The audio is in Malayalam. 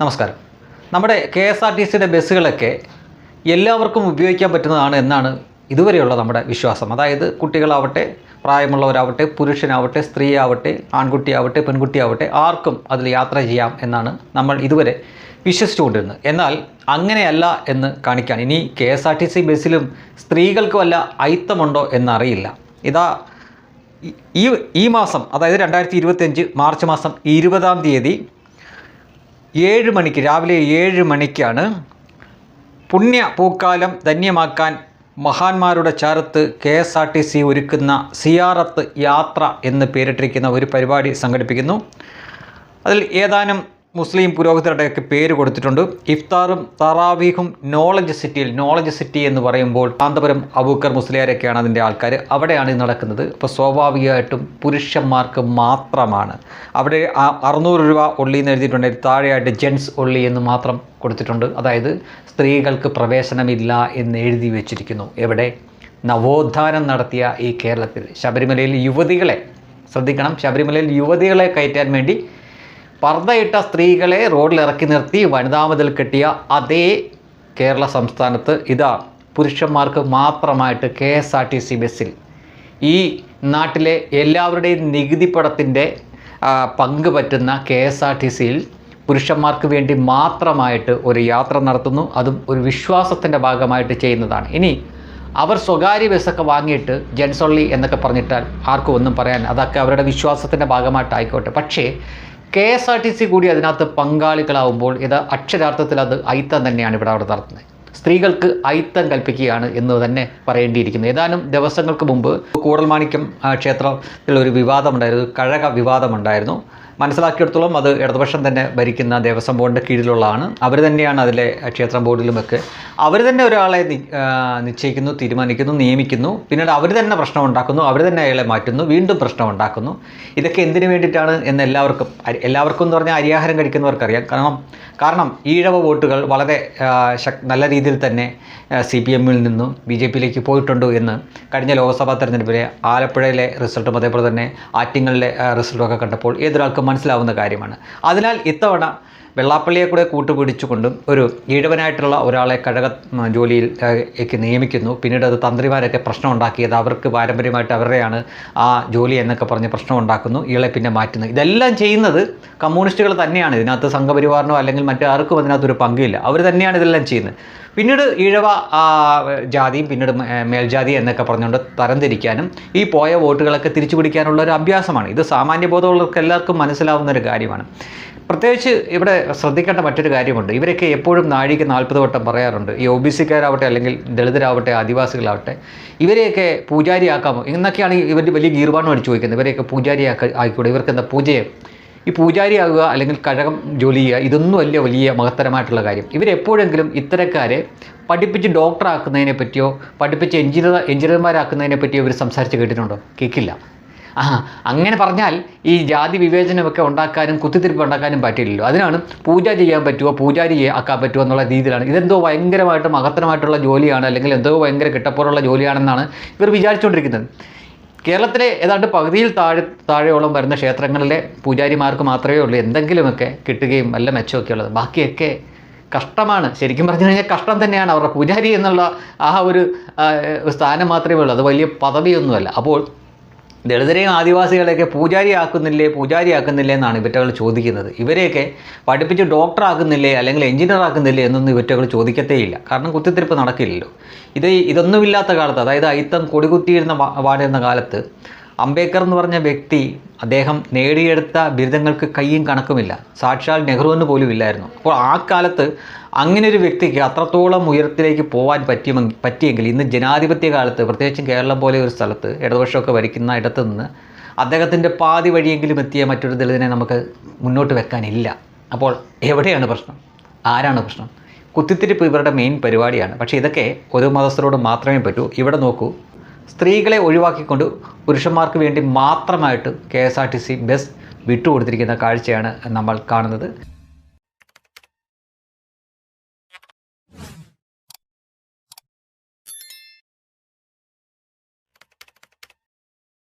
നമസ്കാരം. നമ്മുടെ കെ എസ് ആർ ടി സിയുടെ ബസ്സുകളൊക്കെ എല്ലാവർക്കും ഉപയോഗിക്കാൻ പറ്റുന്നതാണ് എന്നാണ് ഇതുവരെയുള്ള നമ്മുടെ വിശ്വാസം. അതായത് കുട്ടികളാവട്ടെ പ്രായമുള്ളവരാവട്ടെ പുരുഷനാവട്ടെ സ്ത്രീ ആവട്ടെ ആൺകുട്ടിയാവട്ടെ പെൺകുട്ടിയാവട്ടെ ആർക്കും അതിൽ യാത്ര ചെയ്യാം എന്നാണ് നമ്മൾ ഇതുവരെ വിശ്വസിച്ചുകൊണ്ടിരുന്നത്. എന്നാൽ അങ്ങനെയല്ല എന്ന് കാണിക്കാൻ ഇനി K S R T C ബസ്സിലും സ്ത്രീകൾക്ക് വല്ല അയിത്തമുണ്ടോ എന്നറിയില്ല. ഇതാ ഈ ഈ മാസം അതായത് രണ്ടായിരത്തി ഇരുപത്തിയഞ്ച് മാർച്ച് മാസം ഇരുപതാം തീയതി ഏഴ് മണിക്ക് രാവിലെ ഏഴ് മണിക്കാണ് പുണ്യ പൂക്കാലം ധന്യമാക്കാൻ മഹാന്മാരുടെ ചാരത്ത് K S R T C ഒരുക്കുന്ന സിയാറത്ത് യാത്ര എന്ന് പേരിട്ടിരിക്കുന്ന ഒരു പരിപാടി സംഘടിപ്പിക്കുന്നു. അതിൽ ഏതാനും മുസ്ലിം പുരോഹിതരുടെയൊക്കെ പേര് കൊടുത്തിട്ടുണ്ട്. ഇഫ്താറും തറാവീഹും നോളജ് സിറ്റിയിൽ നോളജ് സിറ്റി എന്ന് പറയുമ്പോൾ കാന്തപുരം അബൂക്കർ മുസ്ലിയാരൊക്കെയാണ് അതിന്റെ ആൾക്കാർ അവിടെയാണ് ഇത് നടക്കുന്നത്. അപ്പോൾ സ്വാഭാവികമായിട്ടും പുരുഷന്മാർക്ക് മാത്രമാണ്. അവിടെ അറുന്നൂറ് രൂപ ഒള്ളി എന്ന് എഴുതിയിട്ടുണ്ട്. താഴെയായിട്ട് ജെൻസ് ഒള്ളി എന്ന് മാത്രം കൊടുത്തിട്ടുണ്ട്. അതായത് സ്ത്രീകൾക്ക് പ്രവേശനമില്ല എന്ന് എഴുതി വെച്ചിരിക്കുന്നു. എവിടെ? നവോത്ഥാനം നടത്തിയ ഈ കേരളത്തിൽ. ശബരിമലയിൽ യുവതികളെ ശ്രദ്ധിക്കണം. ശബരിമലയിൽ യുവതികളെ കയറ്റാൻ വേണ്ടി പർദ്ദയിട്ട സ്ത്രീകളെ റോഡിൽ ഇറക്കി നിർത്തി വനിതാമതിൽ കെട്ടിയ അതേ കേരള സംസ്ഥാനത്ത് ഇതാ പുരുഷന്മാർക്ക് മാത്രമായിട്ട് K S R T C ബസ്സിൽ. ഈ നാട്ടിലെ എല്ലാവരുടെയും നികുതി പടത്തിന്റെ പങ്ക് പറ്റുന്ന കെ എസ് ആർ ടി സിയിൽ പുരുഷന്മാർക്ക് വേണ്ടി മാത്രമായിട്ട് ഒരു യാത്ര നടത്തുന്നു. അതും ഒരു വിശ്വാസത്തിന്റെ ഭാഗമായിട്ട് ചെയ്യുന്നതാണ്. ഇനി അവർ സ്വകാര്യ ബസ്സൊക്കെ വാങ്ങിയിട്ട് ജെൻസൊള്ളി എന്നൊക്കെ പറഞ്ഞിട്ടാൽ ആർക്കും ഒന്നും പറയാൻ അതൊക്കെ അവരുടെ വിശ്വാസത്തിന്റെ ഭാഗമായിട്ടായിക്കോട്ടെ. പക്ഷേ K S R T C കൂടി അതിനകത്ത് പങ്കാളികളാവുമ്പോൾ ഇത് അക്ഷരാർത്ഥത്തിൽ അത് ഐത്തം തന്നെയാണ് ഇവിടെ അവിടെ നടത്തുന്നത്. സ്ത്രീകൾക്ക് ഐത്തം കൽപ്പിക്കുകയാണ് എന്ന് തന്നെ പറയേണ്ടിയിരിക്കുന്നു. ഏതാനും ദിവസങ്ങൾക്ക് മുമ്പ് കൂടൽമാണിക്യം ക്ഷേത്രത്തിൽ ഒരു വിവാദമുണ്ടായിരുന്നു കഴക വിവാദമുണ്ടായിരുന്നു. മനസ്സിലാക്കിയെടുത്തോളം അത് ഇടതുപക്ഷം തന്നെ ഭരിക്കുന്ന ദേവസ്വം ബോർഡിന്റെ കീഴിലുള്ളതാണ്. അവർ തന്നെയാണ് അതിലെ ക്ഷേത്രം ബോർഡിലുമൊക്കെ അവർ തന്നെ ഒരാളെ നിശ്ചയിക്കുന്നു തീരുമാനിക്കുന്നു നിയമിക്കുന്നു. പിന്നീട് അവർ തന്നെ പ്രശ്നം ഉണ്ടാക്കുന്നു അവർ തന്നെ അയാളെ മാറ്റുന്നു വീണ്ടും പ്രശ്നം ഉണ്ടാക്കുന്നു. ഇതൊക്കെ എന്തിനു വേണ്ടിയിട്ടാണ് എന്ന് എല്ലാവർക്കും എല്ലാവർക്കും എന്ന് പറഞ്ഞാൽ അരിയാഹാരം കഴിക്കുന്നവർക്കറിയാം. കാരണം കാരണം ഈഴവ വോട്ടുകൾ വളരെ നല്ല രീതിയിൽ തന്നെ സി പി എമ്മിൽ നിന്നും ബി ജെ പിയിലേക്ക് പോയിട്ടുണ്ട് എന്ന് കഴിഞ്ഞ ലോക്സഭാ തെരഞ്ഞെടുപ്പിലെ ആലപ്പുഴയിലെ റിസൾട്ടും അതേപോലെ തന്നെ ആറ്റിങ്ങളിലെ റിസൾട്ടും ഒക്കെ കണ്ടപ്പോൾ ഏതൊരാൾക്കും മനസ്സിലാവുന്ന കാര്യമാണ്. അതിനാൽ ഇത്തവണ വെള്ളാപ്പള്ളിയെ കൂടെ കൂട്ടുപിടിച്ചുകൊണ്ടും ഒരു ഈഴവനായിട്ടുള്ള ഒരാളെ കഴക ജോലിയിൽ നിയമിക്കുന്നു. പിന്നീട് അത് തന്ത്രിമാരൊക്കെ പ്രശ്നം ഉണ്ടാക്കിയത് അവർക്ക് പാരമ്പര്യമായിട്ട് അവരുടെയാണ് ആ ജോലി എന്നൊക്കെ പറഞ്ഞ് പ്രശ്നം ഉണ്ടാക്കുന്നു ഇയാളെ പിന്നെ മാറ്റുന്നു ഇതെല്ലാം ചെയ്യുന്നത് കമ്മ്യൂണിസ്റ്റുകൾ തന്നെയാണ്. ഇതിനകത്ത് സംഘപരിവാറിനോ അല്ലെങ്കിൽ മറ്റാർക്കും അതിനകത്തൊരു പങ്കില്ല. അവർ തന്നെയാണ് ഇതെല്ലാം ചെയ്യുന്നത്. പിന്നീട് ഈഴവ ജാതിയും പിന്നീട് മേൽജാതി എന്നൊക്കെ പറഞ്ഞുകൊണ്ട് തരംതിരിക്കാനും ഈ പോയ വോട്ടുകളൊക്കെ തിരിച്ചു പിടിക്കാനുള്ള ഒരു അഭ്യാസമാണ്. ഇത് സാമാന്യ ബോധമുള്ളവർക്ക് എല്ലാവർക്കും മനസ്സിലാവുന്ന ഒരു കാര്യമാണ്. പ്രത്യേകിച്ച് ഇവിടെ ശ്രദ്ധിക്കേണ്ട മറ്റൊരു കാര്യമുണ്ട്. ഇവരൊക്കെ എപ്പോഴും നാഴിക നാൽപ്പത് വട്ടം പറയാറുണ്ട്. ഈ ഒ ബി സിക്കാരാവട്ടെ അല്ലെങ്കിൽ ദളിതരാവട്ടെ ആദിവാസികളാവട്ടെ ഇവരെയൊക്കെ പൂജാരിയാക്കാമോ എന്നൊക്കെയാണ് ഇവർ വലിയ ഗീർവാണം അടിച്ചു ചോദിക്കുന്നത് ഇവരെയൊക്കെ പൂജാരിയാക്ക ആയിക്കൂടെ? ഇവർക്ക് എന്താ പൂജയെ ഈ പൂജാരിയാകുക അല്ലെങ്കിൽ കഴകം ജോലി ചെയ്യുക ഇതൊന്നും അല്ല വലിയ മഹത്തരമായിട്ടുള്ള കാര്യം. ഇവരെപ്പോഴെങ്കിലും ഇത്തരക്കാരെ പഠിപ്പിച്ച് ഡോക്ടറാക്കുന്നതിനെ പറ്റിയോ പഠിപ്പിച്ച് എഞ്ചിനീയർ എഞ്ചിനീയർമാരാക്കുന്നതിനെ പറ്റിയോ ഇവർ സംസാരിച്ച് കേട്ടിട്ടുണ്ടോ? കേൾക്കില്ല. ആ അങ്ങനെ പറഞ്ഞാൽ ഈ ജാതി വിവേചനമൊക്കെ ഉണ്ടാക്കാനും കുത്തിത്തിരിപ്പ് ഉണ്ടാക്കാനും പറ്റില്ലല്ലോ. അതിനാണ് പൂജ ചെയ്യാൻ പറ്റുമോ പൂജാരി ആക്കാൻ പറ്റുമോ എന്നുള്ള രീതിയിലാണ്. ഇതെന്തോ ഭയങ്കരമായിട്ട് മഹത്തരമായിട്ടുള്ള ജോലിയാണ് അല്ലെങ്കിൽ എന്തോ ഭയങ്കര കിട്ടപ്പോലുള്ള ജോലിയാണെന്നാണ് ഇവർ വിചാരിച്ചുകൊണ്ടിരിക്കുന്നത്. കേരളത്തിലെ ഏതാണ്ട് പകുതിയിൽ താഴെ താഴെയോളം വരുന്ന ക്ഷേത്രങ്ങളിലെ പൂജാരിമാർക്ക് മാത്രമേ ഉള്ളൂ. എന്തെങ്കിലുമൊക്കെ കിട്ടുകയും വല്ല മെച്ചമൊക്കെ ഉള്ളത്. ബാക്കിയൊക്കെ കഷ്ടമാണ്. ശരിക്കും പറഞ്ഞു കഴിഞ്ഞാൽ കഷ്ടം തന്നെയാണ് അവരുടെ പൂജാരി എന്നുള്ള ആ ഒരു സ്ഥാനം മാത്രമേ ഉള്ളൂ. അത് വലിയ പദവിയൊന്നുമല്ല. അപ്പോൾ ദളിതരെയും ആദിവാസികളെയൊക്കെ പൂജാരിയാക്കുന്നില്ലേ പൂജാരിയാക്കുന്നില്ലേ എന്നാണ് ഇവറ്റകൾ ചോദിക്കുന്നത്. ഇവരെയൊക്കെ പഠിപ്പിച്ച് ഡോക്ടറാക്കുന്നില്ലേ അല്ലെങ്കിൽ എഞ്ചിനീയർ ആക്കുന്നില്ലേ എന്നൊന്നും ഇവറ്റകൾ ചോദിക്കത്തേയില്ല. കാരണം കുത്തിത്തിരിപ്പ് നടക്കില്ലല്ലോ. ഇത് ഇതൊന്നുമില്ലാത്ത കാലത്ത് അതായത് അയിത്തം കൊടികുത്തിയിരുന്ന വാണിരുന്ന കാലത്ത് അംബേദ്കർ എന്ന് പറഞ്ഞ വ്യക്തി അദ്ദേഹം നേടിയെടുത്ത ബിരുദങ്ങൾക്ക് കയ്യും കണക്കുമില്ല. സാക്ഷാൽ നെഹ്റുവിന് പോലും ഇല്ലായിരുന്നു. അപ്പോൾ ആ കാലത്ത് അങ്ങനെ ഒരു വ്യക്തിക്ക് അത്രത്തോളം ഉയരത്തിലേക്ക് പോകാൻ പറ്റിയെങ്കിൽ പറ്റിയെങ്കിൽ ഇന്ന് ജനാധിപത്യ കാലത്ത് പ്രത്യേകിച്ചും കേരളം പോലെ ഒരു സ്ഥലത്ത് ഇടതുപക്ഷമൊക്കെ ഭരിക്കുന്ന ഇടത്തു നിന്ന് അദ്ദേഹത്തിന്റെ പാതി വഴിയെങ്കിലും എത്തിയ മറ്റൊരു ദളിതനെ നമുക്ക് മുന്നോട്ട് വെക്കാനില്ല. അപ്പോൾ എവിടെയാണ് പ്രശ്നം? ആരാണ് പ്രശ്നം? കുത്തിത്തിരിപ്പ് ഇവരുടെ മെയിൻ പരിപാടിയാണ്. പക്ഷേ ഇതൊക്കെ ഒരു മതസ്ഥരോട് മാത്രമേ പറ്റൂ. ഇവിടെ നോക്കൂ. സ്ത്രീകളെ ഒഴിവാക്കിക്കൊണ്ട് പുരുഷന്മാർക്ക് വേണ്ടി മാത്രമായിട്ട് K S R T C bus വിട്ടുകൊടുത്തിരിക്കുന്ന കാഴ്ചയാണ് നമ്മൾ കാണുന്നത്.